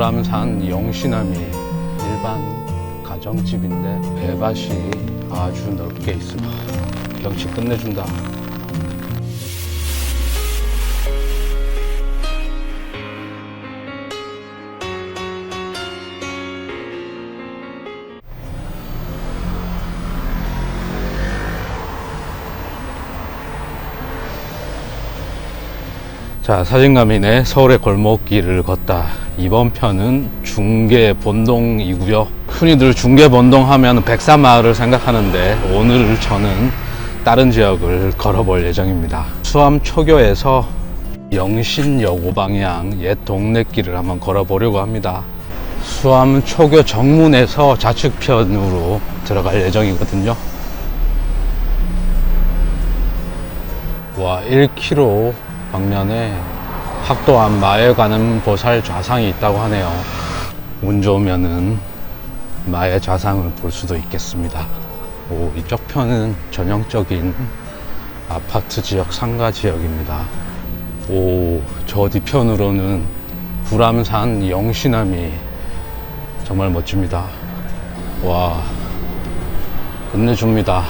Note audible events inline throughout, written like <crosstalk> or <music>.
불암산 영시남이 일반 가정집인데 배밭이 아주 넓게 있습니다. 경치 끝내준다. 자, 사진감이네 서울의 골목길을 걷다. 이번 편은 중계 본동이고요. 흔히들 중계 본동 하면 백사마을을 생각하는데 오늘 저는 다른 지역을 걸어볼 예정입니다. 수암 초교에서 영신여고 방향 옛 동네길을 한번 걸어보려고 합니다. 수암 초교 정문에서 좌측편으로 들어갈 예정이거든요. 와, 1km 방면에 학도암 마에 가는 보살 좌상이 있다고 하네요. 운 좋으면은 마의 좌상을 볼 수도 있겠습니다. 오, 이쪽 편은 전형적인 아파트 지역 상가 지역입니다. 오, 저 뒤편으로는 불암산 영시남이 정말 멋집니다. 와, 끝내줍니다.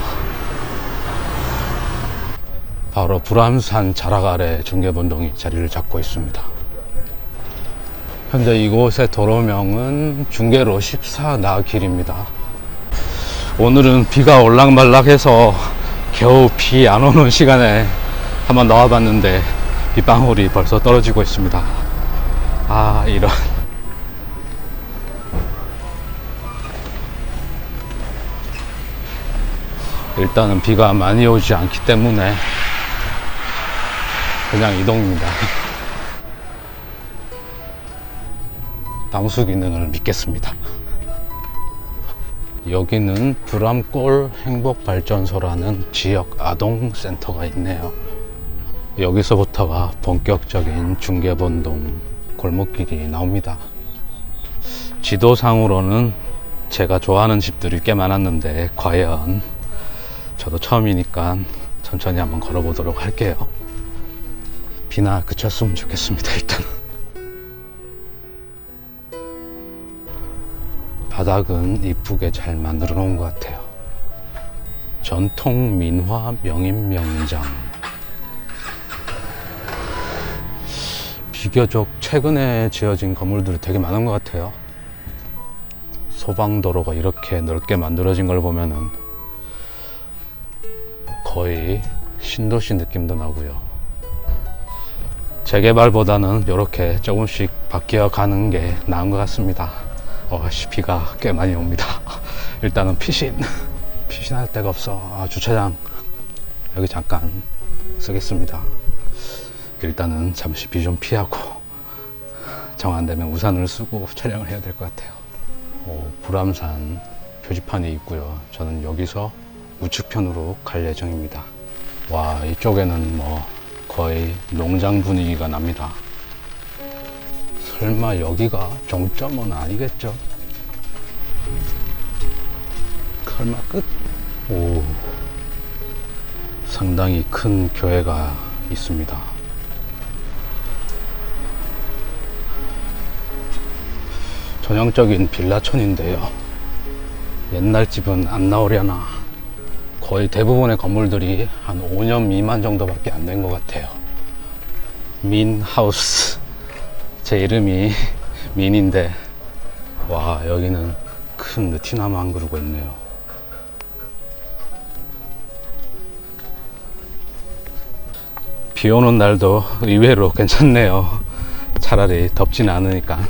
바로 불암산 자락 아래 중계본동이 자리를 잡고 있습니다. 현재 이곳의 도로명은 중계로 14나 길입니다. 오늘은 비가 올락말락해서 겨우 비 안 오는 시간에 한번 나와봤는데 빗방울이 벌써 떨어지고 있습니다. 아, 이런. 일단은 비가 많이 오지 않기 때문에 그냥 이동입니다. 방수 기능을 믿겠습니다. 여기는 불암골 행복발전소라는 지역 아동센터가 있네요. 여기서부터가 본격적인 중계본동 골목길이 나옵니다. 지도상으로는 제가 좋아하는 집들이 꽤 많았는데 과연 저도 처음이니까 천천히 한번 걸어보도록 할게요. 비나 그쳤으면 좋겠습니다, 일단. 바닥은 이쁘게 잘 만들어 놓은 것 같아요. 전통 민화 명인 명장. 비교적 최근에 지어진 건물들이 되게 많은 것 같아요. 소방도로가 이렇게 넓게 만들어진 걸 보면은 거의 신도시 느낌도 나고요. 재개발보다는 이렇게 조금씩 바뀌어 가는 게 나은 것 같습니다. 어, 씨, 비가 꽤 많이 옵니다. <laughs> 일단은 피신. 피신할 데가 없어. 아, 주차장. 여기 잠깐 쓰겠습니다. 일단은 잠시 비 좀 피하고 정 안 되면 우산을 쓰고 촬영을 해야 될 것 같아요. 오, 불암산 표지판이 있고요. 저는 여기서 우측편으로 갈 예정입니다. 와, 이쪽에는 뭐 거의 농장 분위기가 납니다. 설마 여기가 종점은 아니겠죠? 설마 끝? 오, 상당히 큰 교회가 있습니다. 전형적인 빌라촌인데요. 옛날 집은 안 나오려나. 거의 대부분의 건물들이 한 5년 미만 정도밖에 안 된 것 같아요. 민하우스. 제 이름이 <laughs> 민인데, 와, 여기는 큰 느티나무 한 그루가 있네요. 비 오는 날도 의외로 괜찮네요. 차라리 덥진 않으니까.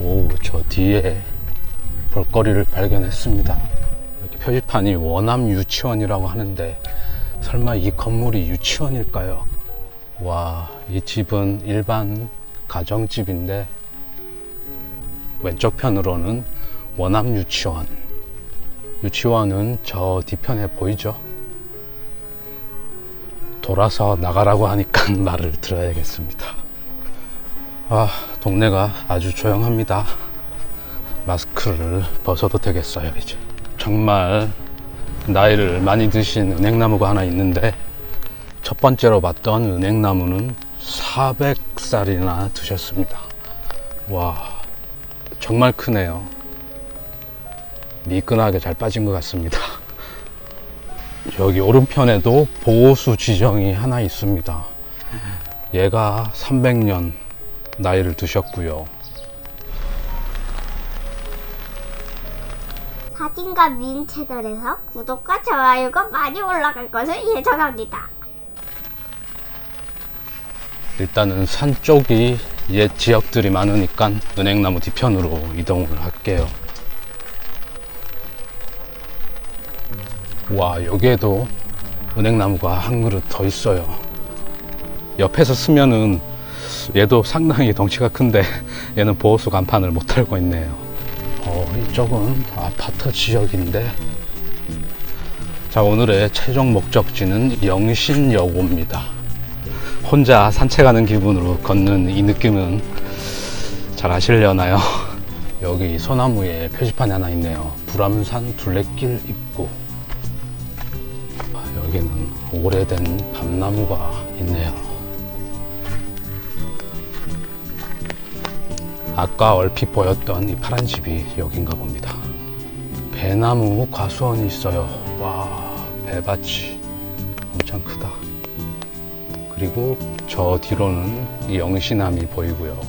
오, 저 뒤에 볼거리를 발견했습니다. 표지판이 원암 유치원이라고 하는데 설마 이 건물이 유치원일까요? 와, 이 집은 일반 가정집인데 왼쪽 편으로는 원암 유치원. 유치원은 저 뒤편에 보이죠? 돌아서 나가라고 하니까 <laughs> 말을 들어야겠습니다. 아, 동네가 아주 조용합니다. 마스크를 벗어도 되겠어요, 이제. 정말 나이를 많이 드신 은행나무가 하나 있는데, 첫 번째로 봤던 은행나무는 400살이나 드셨습니다. 와, 정말 크네요. 미끈하게 잘 빠진 것 같습니다. 여기 오른편에도 보호수 지정이 하나 있습니다. 얘가 300년 나이를 드셨고요. 사진과 미인 채널에서 구독과 좋아요가 많이 올라갈 것을 예정합니다. 일단은 산 쪽이 옛 지역들이 많으니까 은행나무 뒤편으로 이동을 할게요. 와, 여기에도 은행나무가 한 그릇 더 있어요. 옆에서 쓰면은 얘도 상당히 덩치가 큰데 <laughs> 얘는 보호수 간판을 못 달고 있네요. 어, 이쪽은 아파트 지역인데 자, 오늘의 최종 목적지는 영신여고입니다. 혼자 산책하는 기분으로 걷는 이 느낌은 잘 아시려나요? <laughs> 여기 소나무에 표지판이 하나 있네요. 불암산 둘레길 입구. 아, 여기는 오래된 밤나무가 있네요. 아까 얼핏 보였던 이 파란 집이 여긴가 봅니다. 배나무 과수원이 있어요. 와, 배밭이 엄청 크다. 그리고 저 뒤로는 이 영신함이 보이고요.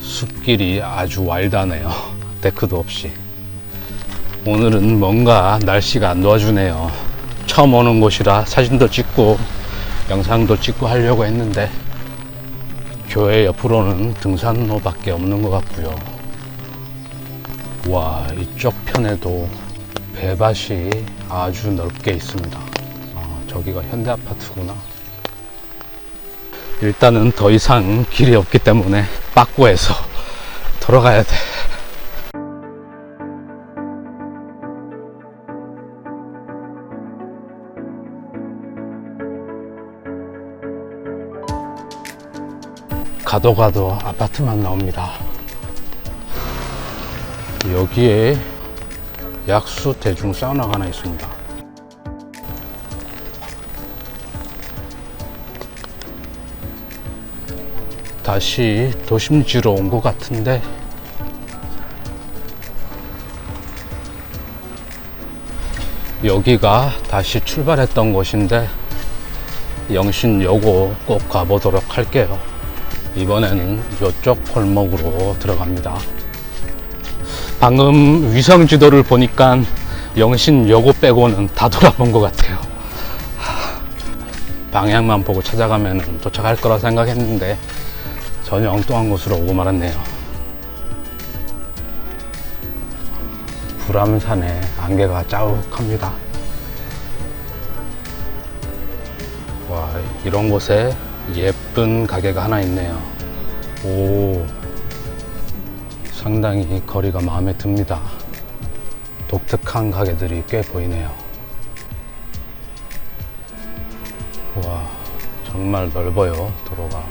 숲길이 아주 와일드하네요. <laughs> 데크도 없이. 오늘은 뭔가 날씨가 안 도와주네요. 처음 오는 곳이라 사진도 찍고 영상도 찍고 하려고 했는데 교회 옆으로는 등산로밖에 없는 것 같고요. 와 이쪽 편에도 배밭이 아주 넓게 있습니다. 아, 저기가 현대 아파트구나. 일단은 더 이상 길이 없기 때문에 빠꾸해서 <laughs> 돌아가야 돼. 가도 가도 아파트만 나옵니다. 여기에 약수 대중 사우나가 하나 있습니다. 다시 도심지로 온 것 같은데 여기가 다시 출발했던 곳인데 영신여고 꼭 가보도록 할게요. 이번에는 이쪽 골목으로 들어갑니다. 방금 위성 지도를 보니까 영신 여고 빼고는 다 돌아본 것 같아요. 방향만 보고 찾아가면 도착할 거라 생각했는데 전혀 엉뚱한 곳으로 오고 말았네요. 불암산에 안개가 자욱합니다. 와, 이런 곳에 예쁜 가게가 하나 있네요. 오, 상당히 거리가 마음에 듭니다. 독특한 가게들이 꽤 보이네요. 와, 정말 넓어요, 도로가.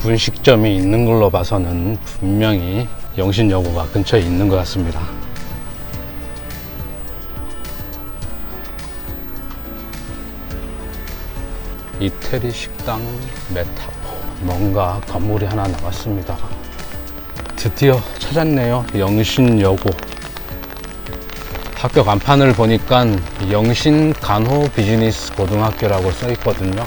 분식점이 있는 걸로 봐서는 분명히 영신여고가 근처에 있는 것 같습니다. 이태리 식당 메타포 뭔가 건물이 하나 나왔습니다. 드디어 찾았네요. 영신여고. 학교 간판을 보니까 영신 간호 비즈니스 고등학교라고 써 있거든요.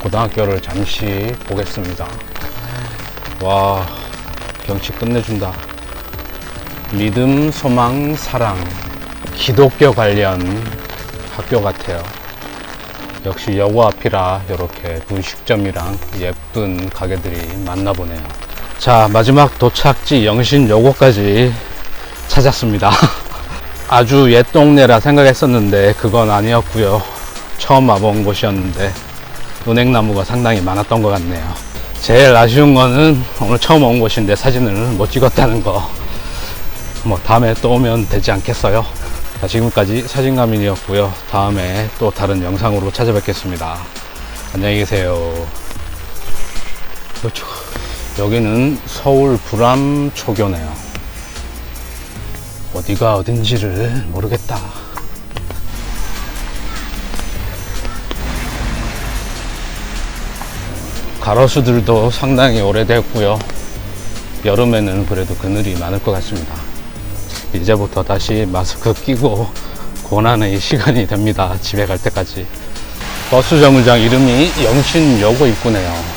고등학교를 잠시 보겠습니다. 와, 경치 끝내준다. 믿음, 소망, 사랑. 기독교 관련 학교 같아요. 역시 여고 앞이라 이렇게 분식점이랑 예쁜 가게들이 많나 보네요. 자, 마지막 도착지 영신 여고까지 찾았습니다. <laughs> 아주 옛 동네라 생각했었는데 그건 아니었고요. 처음 와본 곳이었는데 은행나무가 상당히 많았던 것 같네요. 제일 아쉬운 거는 오늘 처음 온 곳인데 사진을 못 찍었다는 거. 뭐 다음에 또 오면 되지 않겠어요? 자, 지금까지 사진가민이었고요. 다음에 또 다른 영상으로 찾아뵙겠습니다. 안녕히 계세요. 그렇죠. 여기는 서울 불암초교네요. 어디가 어딘지를 모르겠다. 가로수들도 상당히 오래됐고요. 여름에는 그래도 그늘이 많을 것 같습니다. 이제부터 다시 마스크 끼고 고난의 시간이 됩니다. 집에 갈 때까지. 버스 정류장 이름이 영신여고 입구네요.